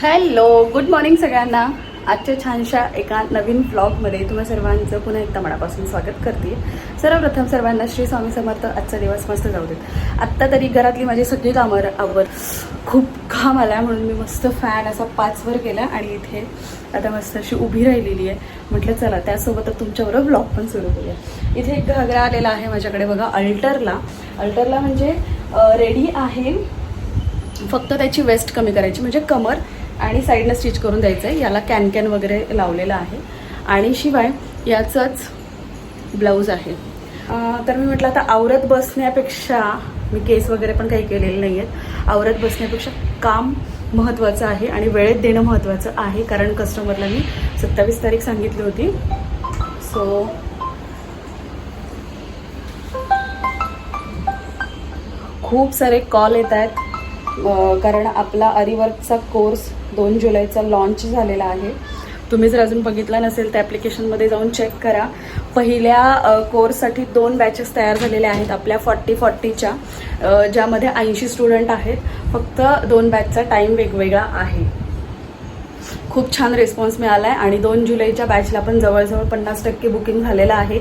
Hello good morning सगळ्यांना. आजच्या छानशा एका नवीन ब्लॉगमध्ये तुम्हा सर्वांचं पुन्हा एकदा मनापासून स्वागत करते. सर्वप्रथम सर्वांना श्री स्वामी समर्थ. आजचा दिवस मस्त जाऊ देत. आत्ता तरी घरातली माझी सगळी कामं आवर खूप घाम आला म्हणून मी मस्त फॅन असा पाचवर केला आणि इथे आता मस्त अशी उभी राहिलेली आहे. म्हटलं चला त्यासोबतच तुमच्याबरोबर ब्लॉग पण सुरू करूया. इथे एक घागरा आलेला आहे माझ्याकडे बघा अल्टरला. अल्टरला म्हणजे रेडी आहे. फक्त त्याची वेस्ट कमी करायची म्हणजे कमर. आणि साईडनं स्टिच करून द्यायचं आहे याला कॅन कॅन वगैरे लावलेलं आहे. आणि शिवाय याचंच ब्लाऊज आहे. तर मी म्हटलं आता आवरत बसण्यापेक्षा मी केस वगैरे पण काही केलेले नाही आहेत आवरत बसण्यापेक्षा काम महत्त्वाचं आहे आणि वेळेत देणं महत्त्वाचं आहे कारण कस्टमरला मी सत्तावीस तारीख सांगितली होती. सो खूप सारे कॉल येत आहेत. कारण आपला अरिवर्कचा कोर्स दोन जुलैचा लॉन्च झालेला आहे. तुम्ही जर अजून बघितला नसेल तर ॲप्लिकेशनमध्ये जाऊन चेक करा. पहिल्या कोर्ससाठी दोन बॅचेस तयार झालेले आहेत आपल्या फॉर्टी फॉर्टीच्या ज्यामध्ये ऐंशी स्टुडंट आहेत. फक्त दोन बॅचचा टाईम वेगवेगळा आहे. खूप छान रिस्पॉन्स मिळाला आहे आणि दोन जुलैच्या बॅचला पण जवळजवळ पन्नास टक्के बुकिंग झालेलं आहे.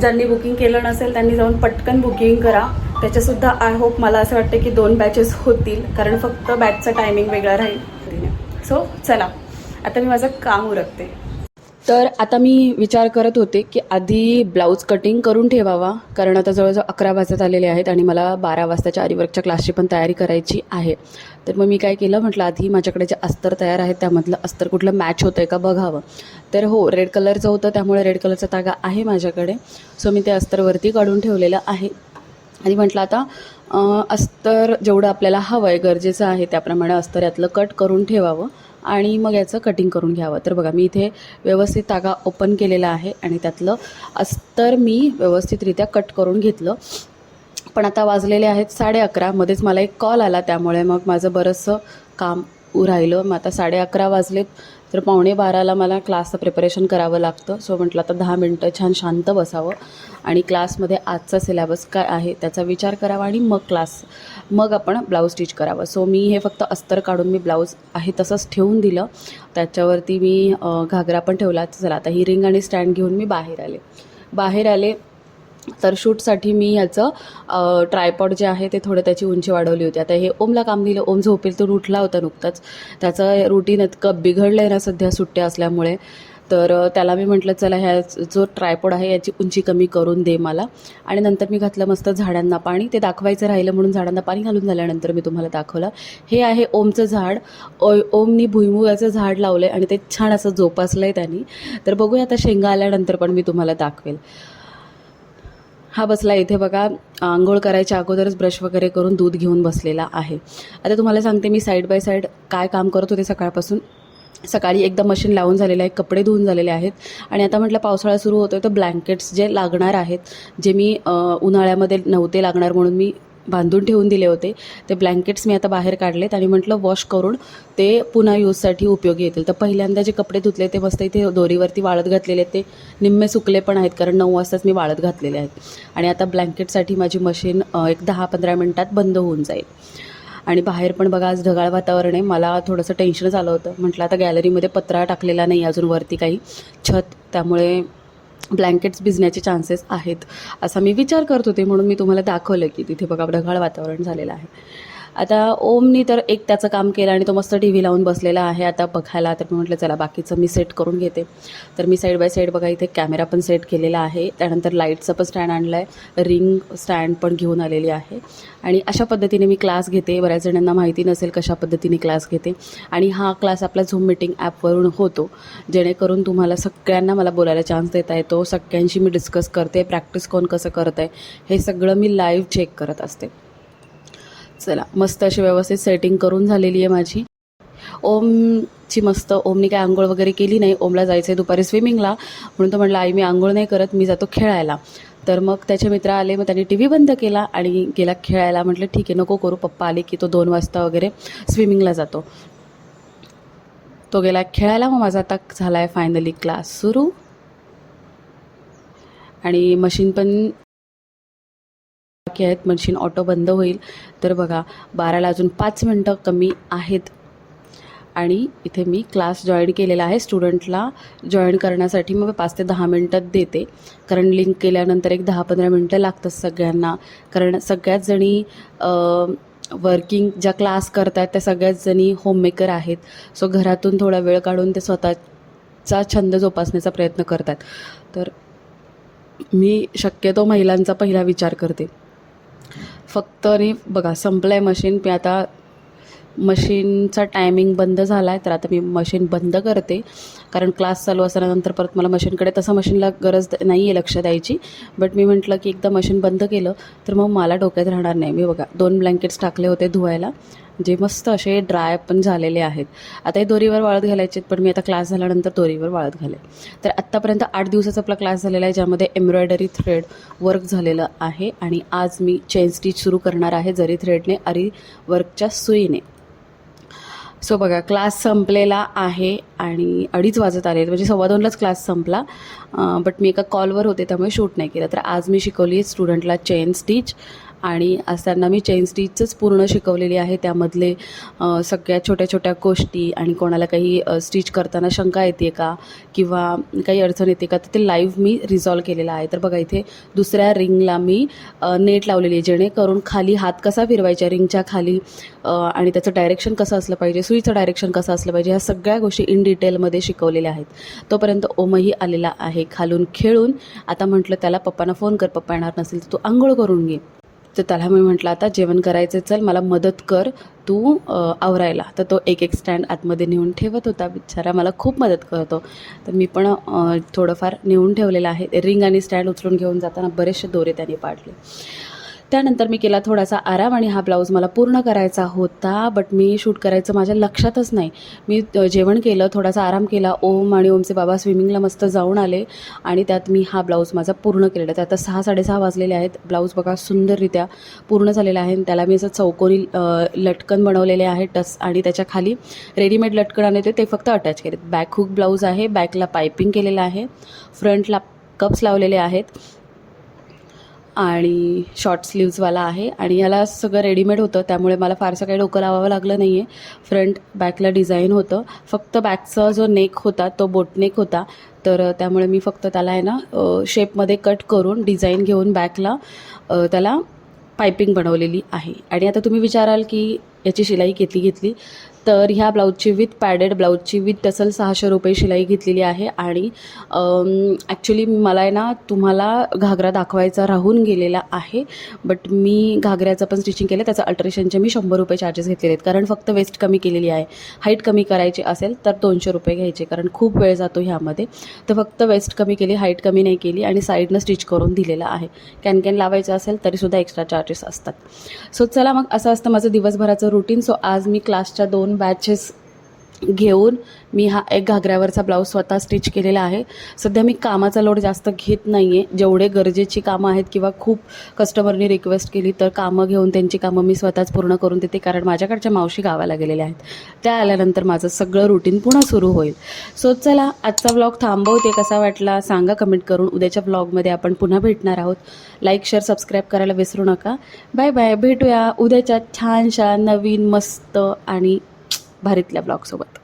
ज्यांनी बुकिंग केलं नसेल त्यांनी जाऊन पटकन बुकिंग करा. त्याच्यासुद्धा आय होप मला असं वाटतं की दोन बॅचेस होतील कारण फक्त बॅचचा टायमिंग वेगळा राहील. सो चला. आता मी माझं काम उरकते. तर आता मी विचार करत होते की आधी ब्लाऊज कटिंग करून ठेवावा कारण आता जवळजवळ अकरा वाजत आलेले आहेत आणि मला बारा वाजताच्या आरीवर्कच्या क्लासची पण तयारी करायची आहे. तर मग मी काय केलं म्हटलं आधी माझ्याकडे जे अस्तर तयार आहेत त्यामधलं अस्तर कुठलं मॅच होतं आहे का बघावं. तर हो रेड कलरचं होतं त्यामुळे रेड कलरचा तागा आहे माझ्याकडे. सो मी ते अस्तरवरती काढून ठेवलेलं आहे. आणि म्हटलं आता अस्तर जेवढं आपल्याला हवं आहे गरजेचं आहे त्याप्रमाणे अस्तर यातलं कट करून ठेवावं आणि मग याचं कटिंग करून घ्यावं. तर बघा मी इथे व्यवस्थित तागा ओपन केलेला आहे आणि त्यातलं अस्तर मी व्यवस्थितरित्या कट करून घेतलं. पण आता वाजलेले आहेत साडे अकरामध्येच मला एक कॉल आला त्यामुळे मग माझं बरंचसं काम राहिलं. मग आता साडे अकरा वाजलेत तर पावणे बाराला मला क्लासचं प्रिपरेशन करावं लागतं. सो म्हटलं आता दहा मिनटं छान शांत बसावं. आणि क्लासमध्ये आजचा सिलेबस काय आहे त्याचा विचार करावा आणि मग क्लास मग आपण ब्लाऊज स्टिच करावं. सो मी हे फक्त अस्तर काढून मी ब्लाऊज आहे तसंच ठेवून दिलं. त्याच्यावरती मी घागरा पण ठेवला. चला आता ही रिंग आणि स्टँड घेऊन मी बाहेर आले. बाहेर आले तर शूटसाठी मी ह्याचं ट्रायपॉड जे आहे ते थोडं त्याची उंची वाढवली होती. आता हे ओमला काम दिलं ओम झोपेल उठला होता नुकताच. त्याचं रुटीन इतकं बिघडलं आहे ना सध्या सुट्ट्या असल्यामुळे. तर त्याला मी म्हटलं चला ह्या जो ट्रायपॉड आहे याची उंची कमी करून दे मला. आणि नंतर मी घातलं मस्त झाडांना पाणी. ते दाखवायचं राहिलं म्हणून झाडांना पाणी घालून झाल्यानंतर मी तुम्हाला दाखवलं. हे आहे ओमचं झाड. ओ ओमनी भुईमुगाचं झाड लावलं आहे आणि ते छान असं जोपासलं आहे त्यांनी. तर बघूया आता शेंगा आल्यानंतर पण मी तुम्हाला दाखवेल. हा बसला इथे बघा. आंघोळ करायच्या अगोदरच ब्रश वगैरे करून दूध घेऊन बसलेला आहे. आता तुम्हाला सांगते मी साईड बाय साईड काय काम करत होते सकाळपासून. सकाळी एकदा मशीन लावून झालेलं आहे कपडे धुवून झालेले आहेत. आणि आता म्हटलं पावसाळा सुरू होतो तर ब्लँकेट्स जे लागणार आहेत जे मी उन्हाळ्यामध्ये नव्हते लागणार म्हणून मी बांधून ठेवून दिले होते. ते ब्लँकेट्स मी आता बाहेर काढलेत आणि म्हटलं वॉश करून ते पुन्हा यूजसाठी उपयोगी येतील. तर पहिल्यांदा जे कपडे धुतले ते मस्त इथे दोरीवरती वाळत घातलेले ते. निम्मे सुकले पण आहेत कारण नऊ वाजताच मी वाळत घातलेले आहेत. आणि आता ब्लँकेटसाठी माझी मशीन एक दहा पंधरा मिनटात बंद होऊन जाईल. आणि बाहेर पण बघा आज ढगाळ वातावरण आहे. मला थोडंसं टेन्शनच आलं होतं. म्हटलं आता गॅलरीमध्ये पत्रा टाकलेला नाही अजून वरती काही छत. त्यामुळे ब्लँकेट्स भिजण्याचे चान्सेस आहेत. असा मी विचार करत होते म्हणून मी तुम्हाला दाखवलं की तिथे बघा ढगाळ वातावरण झालेलं आहे. आता ओमनी तर एक त्याचं काम केलं आणि तो मस्त टी व्ही लावून बसलेला आहे. आता बघायला तर मी म्हटलं चला बाकीचं मी सेट करून घेते. तर मी साईड बाय साईड बघा इथे कॅमेरा पण सेट केलेला आहे. त्यानंतर लाईटचं पण स्टँड आणलं आहे रिंग स्टँड पण घेऊन आलेली आहे. आणि अशा पद्धतीने मी क्लास घेते. बऱ्याच जणांना माहिती नसेल कशा पद्धतीने क्लास घेते. आणि हा क्लास आपला झूम मीटिंग ॲपवरून होतो. जेणेकरून तुम्हाला सगळ्यांना मला बोलायला चान्स देता येतो. सगळ्यांशी मी डिस्कस करते. प्रॅक्टिस कोण कसं करत आहे हे सगळं मी लाईव्ह चेक करत असते. चला मस्त अशी व्यवस्थित सेटिंग करून झालेली आहे माझी. ओमची मस्त ओमने काय आंघोळ वगैरे केली नाही ओमला जायचं आहे दुपारी स्विमिंगला म्हणून तो म्हटलं आई मी आंघोळ नाही करत मी जातो खेळायला. तर मग त्याचे मित्र आले मग त्यांनी टी व्ही बंद केला आणि गेला खेळायला. म्हटलं ठीक आहे नको करू पप्पा आले की तो दोन वाजता वगैरे स्विमिंगला जातो. तो गेला खेळायला मग माझा आता झाला आहे फायनली क्लास सुरू. आणि मशीन पण बाकी आहेत मशीन ऑटो बंद होईल. तर बघा बाराला अजून पाच मिनटं कमी आहेत. आणि इथे मी क्लास जॉईन केलेला आहे. स्टुडंटला जॉईन करण्यासाठी मग पाच ते दहा मिनटात देते. कारण लिंक केल्यानंतर एक दहा पंधरा मिनटं लागतात सगळ्यांना. कारण सगळ्याच जणी वर्किंग ज्या क्लास करतात त्या सगळ्याच जणी होममेकर आहेत. सो घरातून थोडा वेळ काढून ते स्वतःचा छंद जोपासण्याचा प्रयत्न करतात तर मी शक्यतो महिलांचा पहिला विचार करते. फक्त आणि बघा संपलं आहे मशीन मी आता मशीनचा टायमिंग बंद झाला आहे तर आता मी मशीन बंद करते. कारण क्लास चालू असल्यानंतर परत मला मशीनकडे तसं मशीनला गरज नाही आहे लक्ष द्यायची बट मी म्हटलं की एकदा मशीन बंद केलं तर मग मला डोक्यात राहणार नाही. मी बघा दोन ब्लँकेट्स टाकले होते धुवायला. जे मस्त असे ड्राय पण झालेले आहेत. आता हे दोरीवर वाळत घालायचे आहेत, पण मी आता क्लास झाल्यानंतर दोरीवर वाळत घाले तर आत्तापर्यंत आठ दिवसाचा आपला क्लास झालेला आहे ज्यामध्ये एम्ब्रॉयडरी थ्रेड वर्क झालेलं आहे आणि आज मी चेन स्टिच सुरू करणार आहे जरी थ्रेडने अरी वर्कच्या सुईने. सो बघा क्लास संपलेला आहे आणि अडीच वाजत आले म्हणजे सव्वा दोनलाच क्लास संपला. बट मी एका कॉलवर होते त्यामुळे शूट नाही केलं. तर आज मी शिकवली स्टुडंटला चेन स्टिच आणि आज त्यांना मी चेन स्टिचच पूर्ण शिकवलेली आहे. त्यामधले सगळ्या छोट्या छोट्या गोष्टी आणि कोणाला काही स्टिच करताना शंका येते का किंवा काही अडचण येते का तर ते लाईव्ह मी रिझॉल्व केलेलं आहे. तर बघा इथे दुसऱ्या रिंगला मी नेट लावलेली आहे जेणेकरून खाली हात कसा फिरवायचा रिंगच्या खाली आणि त्याचं डायरेक्शन कसं असलं पाहिजे सुईचं डायरेक्शन कसं असलं पाहिजे ह्या सगळ्या गोष्टी इन डिटेलमध्ये शिकवलेल्या आहेत. तोपर्यंत ओमही आलेला आहे खालून खेळून. आता म्हटलं त्याला पप्पांना फोन कर पप्पा येणार नसेल तर तू आंघोळ करून घे. तर त्याला मी म्हटलं आता जेवण करायचं चल मला मदत कर तू आवरायला. तर तो एक एक स्टँड आतमध्ये नेऊन ठेवत होता बिचारा मला खूप मदत करतो तर मी पण थोडंफार नेऊन ठेवलेलं आहे. रिंग आणि स्टँड उचलून घेऊन जाताना बरेचसे दोरे त्याने पाडले. त्यानंतर मी केला थोडासा आराम आणि हा ब्लाऊज मला पूर्ण करायचा होता बट मी शूट करायचं माझ्या लक्षातच नाही. मी जेवण केलं थोडासा आराम केला ओम आणि ओमचे बाबा स्विमिंगला मस्त जाऊन आले आणि त्यात मी हा ब्लाऊज माझा पूर्ण केलेला तर आता सहा साडेसहा वाजलेले आहेत. ब्लाऊज बघा सुंदररित्या पूर्ण झालेला आहे आणि त्याला मी असं चौकोनी लटकन बनवलेले आहे टस आणि त्याच्याखाली रेडीमेड लटकन आले ते फक्त अटॅच केलेत. बॅक हुक ब्लाऊज आहे. बॅकला पायपिंग केलेलं आहे. फ्रंटला कप्स लावलेले आहेत. आणि शॉर्ट स्लीव्जवाला आहे. आणि याला सगळं रेडीमेड होतं. त्यामुळे मला फारसं काही डोकं लावावं लागलं नाही आहे फ्रंट बॅकला डिझाईन होतं. फक्त बॅकचा जो नेक होता तो बोटनेक होता. तर त्यामुळे मी फक्त त्याला आहे ना शेपमध्ये कट करून डिझाईन घेऊन बॅकला त्याला पायपिंग बनवलेली आहे. आणि आता तुम्ही विचाराल की याची शिलाई घेतली घेतली. तर ह्या ब्लाऊजची विथ पॅडेड ब्लाऊजची विथ टसल सहाशे रुपये शिलाई घेतलेली आहे. आणि ॲक्च्युली मला आहे ना तुम्हाला घागरा दाखवायचा राहून गेलेला आहे. बट मी घागऱ्याचं पण स्टिचिंग केलं त्याचं अल्टरेशनचे मी शंभर रुपये चार्जेस घेतलेले आहेत. कारण फक्त वेस्ट कमी केलेली आहे. हाईट कमी करायची असेल तर दोनशे रुपये घ्यायचे. कारण खूप वेळ जातो ह्यामध्ये. तर फक्त वेस्ट कमी केली हाईट कमी नाही केली आणि साईडनं स्टिच करून दिलेलं आहे. कॅन कॅन लावायचं असेल तरीसुद्धा एक्स्ट्रा चार्जेस असतात. सो चला मग असं असतं. माझं दिवसभराचं रुटीन सो आज मी क्लासच्या दोन बॅचेस घेऊन मी हा एक घागऱ्यावरचा ब्लाऊज स्वतः स्टिच केलेला आहे. सध्या मी कामाचा लोड जास्त घेत नाही आहे जेवढे गरजेची कामं आहेत किंवा खूप कस्टमरनी रिक्वेस्ट केली तर कामं घेऊन त्यांची कामं मी स्वतःच पूर्ण करून देते कारण माझ्याकडच्या मावशी गावाला गेलेल्या आहेत. त्या आल्यानंतर माझं सगळं रुटीन पुन्हा सुरू होईल. सो चला आजचा ब्लॉग थांबवते कसा वाटला सांगा कमेंट करून. उद्याच्या ब्लॉगमध्ये आपण पुन्हा भेटणार आहोत. लाईक शेअर सबस्क्राईब करायला विसरू नका. बाय बाय भेटूया उद्याच्या छानशा नवीन मस्त आणि भारीतल्या ब्लॉगसोबत.